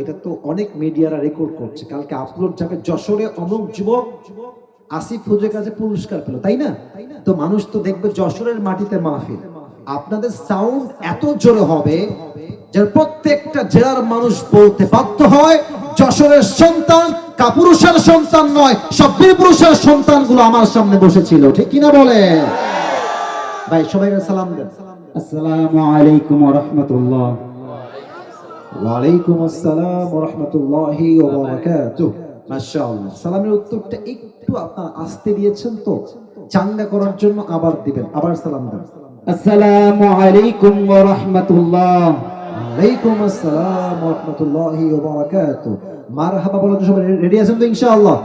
এটা তো অনেক মিডিয়ারা রেকর্ড করছে। কালকে আপলোড যাবে যশোরে অমুক যুবক আসিফ হুজুরের কাছে পুরস্কার পেল, তাই না? তো মানুষ তো দেখবে যশোরের মাটিতে মাহফিল। আপনাদের সাউন্ড এত জোরে হবে যে প্রত্যেকটা জেলার মানুষ বলতে বাধ্য হয়, যশোরের সন্তান কাপুরুষের সন্তান নয়, সব বীর পুরুষের সন্তানগুলো আমার সামনে বসেছিল, ঠিক কিনা বলে? ভাই, সবাইকে সালাম দেন। আসসালামু আলাইকুম রাহমাতুল্লাহ। ওয়ালাইকুম আসসালাম রাহমাতুল্লাহি মাশাআল্লাহ। সালামের উত্তরটা একটু আপনারা আসতে দিয়েছেন তো। চাঙ্গা করার জন্য আবার দিবেন আবার সালাম দেন। আসসালামু আলাইকুম ওয়া রাহমাতুল্লাহ আসসালাম ওয়া রাহমাতুল্লাহি ওয়া বারাকাতুহু। মারহাবা বলেন সবাই রেডি আছেন তো ইনশাআল্লাহ?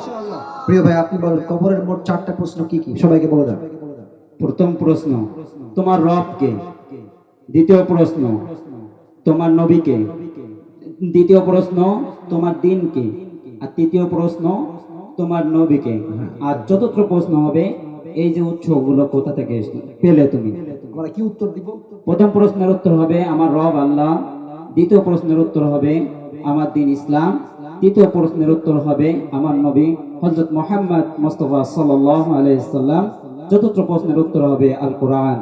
প্রিয় ভাই আপনি বলেন কবরের মোট চারটা প্রশ্ন কি কি? সবাইকে বলে দেন। প্রথম প্রশ্ন তোমার রব কে দ্বিতীয় প্রশ্ন তোমার নবী কে দ্বিতীয় প্রশ্ন তোমার দিন কে আর তৃতীয় প্রশ্ন তোমার নবী কে আর চতুর্থ প্রশ্ন হবে এই যে উৎসগুলো কোথা থেকে পেলে তুমি। আমরা কি উত্তর দিব? প্রথম প্রশ্নের উত্তর হবে আমার রব আল্লাহ। দ্বিতীয় প্রশ্নের উত্তর হবে আমার দিন ইসলাম। তৃতীয় প্রশ্নের উত্তর হবে আমার নবী হজরত মোহাম্মদ মোস্তফা সাল্লাহ আলাইসাল্লাম চতুর্থ প্রশ্নের উত্তর হবে আল কোরআন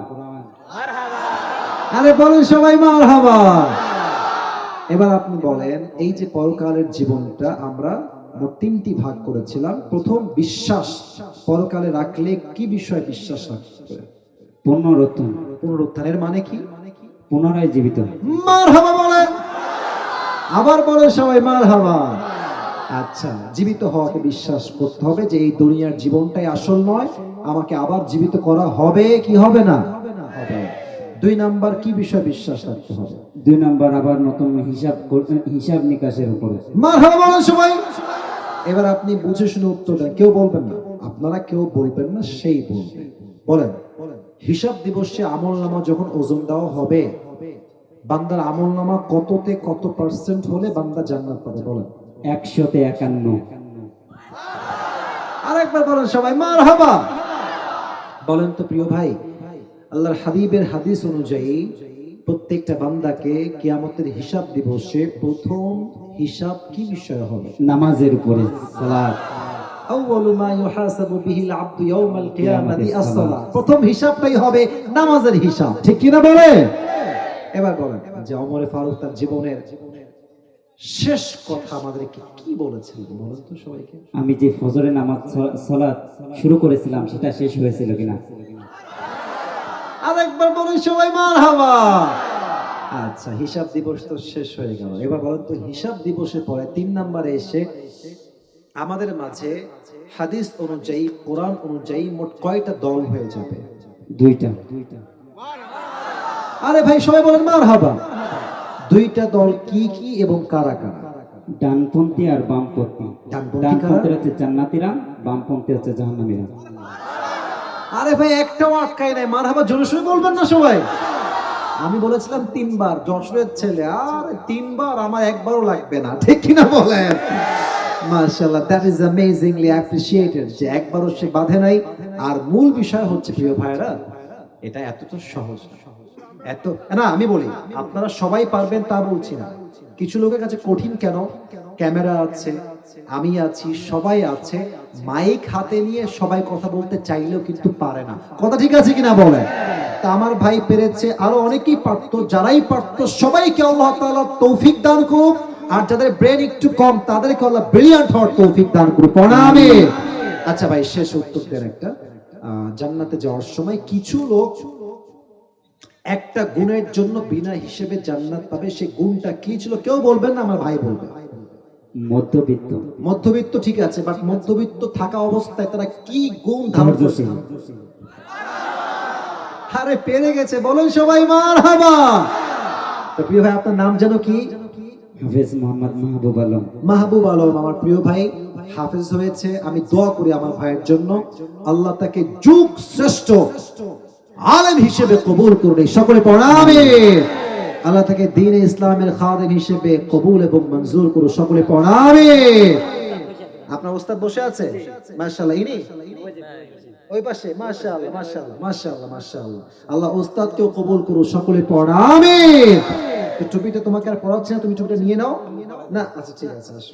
আরে বলেন সবাই মারহাবা। এবার আপনি বলেন এই যে পরকালের জীবনটা আমরা মোট তিনটি ভাগ করেছিলাম। প্রথম বিশ্বাস পরকালে রাখলে কি বিষয়ে বিশ্বাস রাখবে? পুনরুত্থান। পুনরুত্থানের মানে কি? পুনরায় জীবিত। মারহাবা বলেন। আবার বলেন সবাই মারহাবা। আচ্ছা জীবিত হওয়াকে বিশ্বাস করতে হবে যে এই দুনিয়ার জীবনটাই আসল নয় আমাকে আবার জীবিত করা হবে কি হবে না? হবে দুই নাম্বার কি বিষয় বিশ্বাস রাখতে হবে? দুই নাম্বার আবার নতুন হিসাব হিসাব নিকাশের উপরে। সবাই। এবার আপনি বুঝে শুনে উত্তর দেন। কেউ বলবেন না। আপনারা কেউ বলবেন না সেই বলবে। বলেন হিসাব দিবসে আমল নামা যখন ওজন দেওয়া হবে বান্দার আমল নামা কততে কত পার্সেন্ট হলে বান্দা জান্নাত পাবে? বলেন। একশোতে একান্ন। আরেকবার বলেন সবাই মারহাবা। বলেন তো প্রিয় ভাই আল্লাহর হাবিবের হাদিস অনুযায়ী প্রত্যেকটা বান্দাকে কিয়ামতের হিসাব দিবসে প্রথম হিসাব কি বিষয় হবে? নামাজের উপরে সালাত। প্রথম হিসাবটাই হবে নামাজের হিসাব। ঠিক কি না বলে? এবার বলেন যে ওমরে ফারুক তার জীবনের শেষ কথা আমাদেরকে কি বলেছিলেন বলেন তো সবাইকে। আমি যে ফজরের নামাজ সালাত শুরু করেছিলাম সেটা শেষ হয়েছিল কিনা? আরেকবার বলেন সবাই মারহাবা। আচ্ছা হিসাব দিবস তো শেষ হয়ে গেল। এবার বলেন তো হিসাব দিবসের পরে তিন নম্বরে এসে আমাদের মাঝে হাদিস অনুযায়ী কোরআন অনুযায়ী মোট কয়টা দল হয়ে যাবে? দুইটা। দুইটা। আরে ভাই সবাই বলেন মার হাবা দুইটা দল কি কি এবং কারা কারা? ডানপন্থী আর বামপন্থী। ডানপন্থী? হচ্ছে জান্নাতীরা বামপন্থী হচ্ছে জাহান্নামীরা। আরে ভাই, একটাও আটকাই নাই। মার হাবা জোরে শুনে বলবেন না সবাই। আমি বলেছিলাম তিনবার, যশোরের ছেলে। আর তিনবার আমার একবারও লাগবে না। ঠিক কিনা বলেন? মার্শাল্লাহ দ্যাট ইজ অ্যামেজিংলি অ্যাপ্রিসিয়েটেড যে একবারও সে বাধে নাই। আর মূল বিষয় হচ্ছে, প্রিয় ভাইরা এটা এতটা সহজ না। এত, না, আমি বলি, আপনারা সবাই পারবেন তা বলছি না। কিছু লোকের কাছে কঠিন কেন? ক্যামেরা আছে, আমি আছি, সবাই আছে। মাইক হাতে নিয়ে সবাই কথা বলতে চাইলেও কিন্তু পারে না। কথা ঠিক আছে কিনা বলে তা আমার ভাই পেরেছে, আরও অনেকেই পারতো, যারাই পারতো, সবাইকে আল্লাহ তাআলা তৌফিক দান করুক। আর যাদের ব্রেন একটু কম, তাদেরকে আল্লাহ ব্রিলিয়ান্ট হওয়ার তৌফিক দান করুক। প্রণামে আচ্ছা ভাই, শেষ উত্তর দেন একটা। জান্নাতে যাওয়ার সময় কিছু লোক একটা গুণের জন্য বিনা হিসেবে জান্নাত পাবে সেই গুণটা কি ছিল? কেউ বলবেন না আমার ভাই বলবে। মধ্যবিত্ত। মধ্যবিত্ত ঠিক আছে বাট মধ্যবিত্ত থাকা অবস্থায় তারা কি গুণ ধারণ করছে? আরে পেরে গেছে বলেন সবাই মার হাবা তো প্রিয় ভাই আপনার নাম যেন কি? হাফেজ মোহাম্মদ মাহবুব আলম। মাহবুব আলম আমার প্রিয় ভাই হাফেজ হয়েছে। আমি দোয়া করি আমার ভাইয়ের জন্য। আল্লাহ তাকে যুগ শ্রেষ্ঠ। আলেম হিসেবে কবুল করুন সকলে পড়াবে আল্লাহ তাকে দিন ইসলামের খাদেম হিসেবে কবুল এবং মঞ্জুর করুন, সকলে পড়াবে আপনার ওস্তাদ বসে আছে? মাশাআল্লাহ, ইনি? ওই পাশে আল্লাহ ওস্তাদকেও কবুল করুন, সকলে পড়াবে টুপিটা তোমাকে আর পড়াচ্ছে না, তুমি টুপিটা নিয়ে নাও। না আচ্ছা ঠিক আছে আসো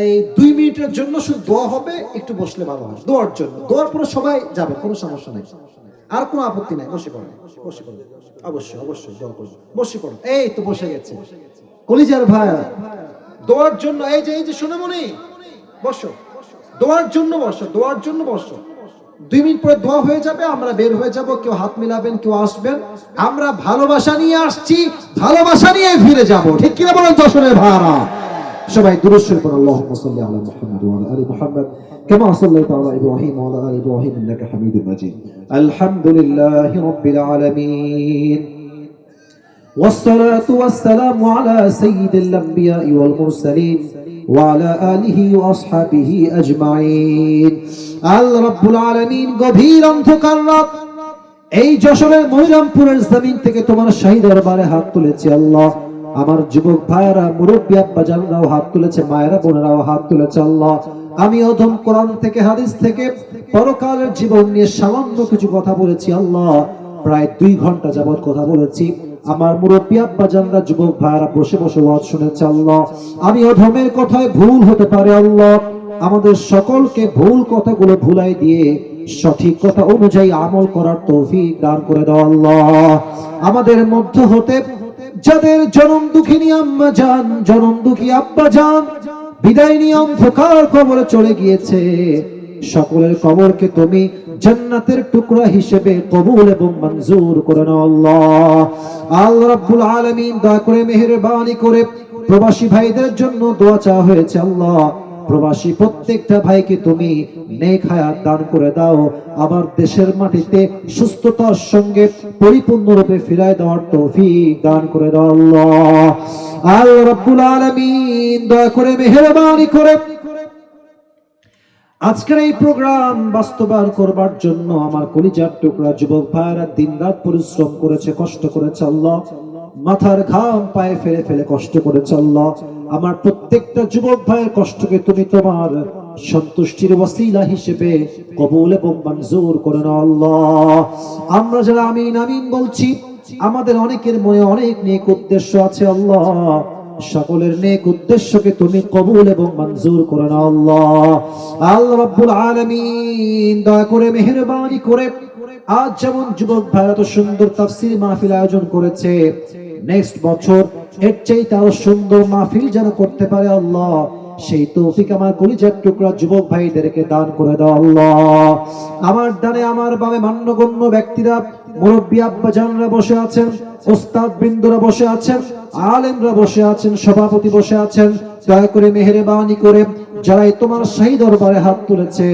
এই দুই মিনিটের জন্য শুধু দোয়া হবে, একটু বসলে ভালো হয়। দোয়ার জন্য। দোয়ার পরে সবাই যাবে, কোনো সমস্যা নেই। আর কোনো আপত্তি নাই, বসে পড়ো বসে পড়ো। অবশ্যই অবশ্যই, দোয়া করব বসে পড়ো। এই তো বসে গেছে। কলিজার ভাই, দোয়ার জন্য, এই যে এই যে, শুনে মনি, বসো। দোয়ার জন্য বসো, দোয়ার জন্য বসো। দুই মিনিট পরে দোয়া হয়ে যাবে, আমরা বের হয়ে যাব, কেউ হাত মিলাবেন, কেউ আসবেন। আমরা ভালোবাসা নিয়ে আসছি, ভালোবাসা নিয়ে ফিরে যাব। ঠিক কিনা বলেন দর্শনের ভাড়া সবাই দুরুশ্বর পর আল্লাহুম্মা সাল্লি আলা মুহাম্মদ ওয়া আলা আলি মুহাম্মদ كما صليت على ابراهيم وعلى ال ابراهيم انك حميد مجيد الحمد لله رب العالمين والصلاة والسلام على سيد الأنبياء والمرسلين وعلى آله وأصحابه أجمعين আল্লাহ রাব্বুল আলামিন গভীর অন্ধকার রাত এই যশোরের মহিরামপুরের জমিন থেকে তোমার শাহী দরবারে হাত তুলেছে আল্লাহ আমার যুবক ভাইয়েরা, মুরব্বী আব্বা জানরাও হাত তুলেছে, মায়েরা বোনেরাও হাত তুলেছে আল্লাহ। আমি অধম কোরআন থেকে, হাদিস থেকে পরকালের জীবন নিয়ে সামান্য কিছু কথা বলেছি আল্লাহ। প্রায় দুই ঘণ্টা যাবত কথা বলেছি। আমার মুরব্বী আব্বা জানরা, যুবক ভাইয়েরা বসে বসে ওয়াজ শুনেছে আল্লাহ। আমি অধমের কথায় ভুল হতে পারে আল্লাহ। আমাদের সকলকে ভুল কথাগুলো ভুলাই দিয়ে সঠিক কথা অনুযায়ী আমল করার তৌফিক দান করে দাও আল্লাহ। আমাদের মধ্য হতে যাদের জনম দুঃখিনী আম্মা যান, জনম দুঃখী আব্বা যান, বিদায় নিয়ে অন্ধকার কবরে চলে গিয়েছে। সকলের কবরকে তুমি জান্নাতের টুকরা হিসেবে কবুল এবং মঞ্জুর করে নাও আল্লাহ। আল্লাহ রাব্বুল আলামিন, দয়া করে মেহেরবানি করে প্রবাসী ভাইদের জন্য দোয়া চাওয়া হয়েছে আল্লাহ। প্রবাসী, প্রত্যেকটা ভাইকে তুমি নেক হায়াত দান করে দাও। আমার দেশের মাটিতে সুস্থতার সঙ্গে পরিপূর্ণরূপে ফিরায় দেওয়ার তৌফিক দান করে দাও আল্লাহ। আল্লাহ রাব্বুল আলামিন, দয়া করে মেহেরবানি করে। আজকের এই প্রোগ্রাম বাস্তবায়ন করবার জন্য আমার কলিজার টুকরা যুবক ভাইয়েরা দিন রাত পরিশ্রম করেছে, কষ্ট করেছে আল্লাহ। মাথার ঘাম পায়ে ফেলে ফেলে কষ্ট করেছে আল্লাহ। আমার প্রত্যেকটা যুবক ভাইয়ের কষ্টকে তুমি তোমার সন্তুষ্টির ওয়াসিলা হিসেবে কবুল এবং মঞ্জুর করে আল্লাহ। আমরা যারা আমিন আমিন বলছি, আমাদের অনেকের মনে অনেক নেক উদ্দেশ্য আছে আল্লাহ। সকলের নেক উদ্দেশ্যকে তুমি কবুল এবং মঞ্জুর করে নাও আল্লাহ। আল্লাহ রাব্বুল আলামিন, দয়া করে, মেহেরবানি করে, আজ যেমন যুবক ভাইরা তো সুন্দর তাফসীর মাহফিল আয়োজন করেছে নেক্সট বছর এর চাইতে আরও সুন্দর মাহফিল যেন করতে পারে আল্লাহ, সেই তৌফিক আমার কলিজার টুকরা যুবক ভাইদেরকে দান করে দাও আল্লাহ। আমার দানে আমার বাবে মান্যগণ্য ব্যক্তিরা মুরব্বী আব্বা জানরা বসে আছেন, ওস্তাদ বৃন্দরা বসে আছেন, আলেমরা বসে আছেন, সভাপতি বসে আছেন। দয়া করে মেহেরবানি করে যারাই তোমার শাহী দরবারে হাত তুলেছে,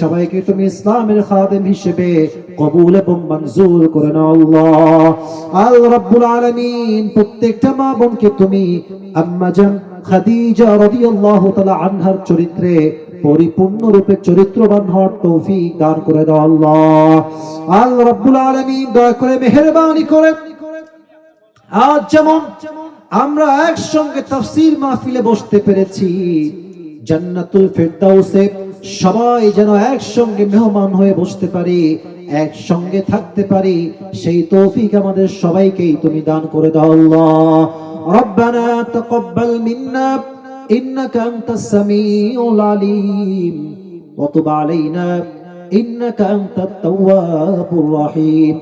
সবাইকে তুমি ইসলামের খাদেম হিসেবে কবুল এবং মঞ্জুর করে নাও আল্লাহ। আল্লাহ রাব্বুল আলামিন, প্রত্যেকটা মা বোনকে তুমি, আম্মা জান, খাদিজা রাদিয়াল্লাহু তাআলা আনহার চরিত্রে পরিপূর্ণ রূপে চরিত্রবান হওয়ার তৌফিক দান করে দাও আল্লাহ। আল্লাহ রাব্বুল আলামিন দয়া করে মেহেরবানি করে। আজ যেমন আমরা একসঙ্গে তাফসীর মাহফিলে বসতে পেরেছি, জান্নাতুল ফেরদাউসে সবাই যেন একসঙ্গে মেহমান হয়ে বসতে পারি, একসঙ্গে থাকতে পারি, সেই তৌফিক আমাদের সবাইকেই তুমি দান করে দাও আল্লাহ। রব্বানা তাকাব্বাল মিন্না। إنك أنت السميع العليم. وتب علينا إنك أنت التواب الرحيم.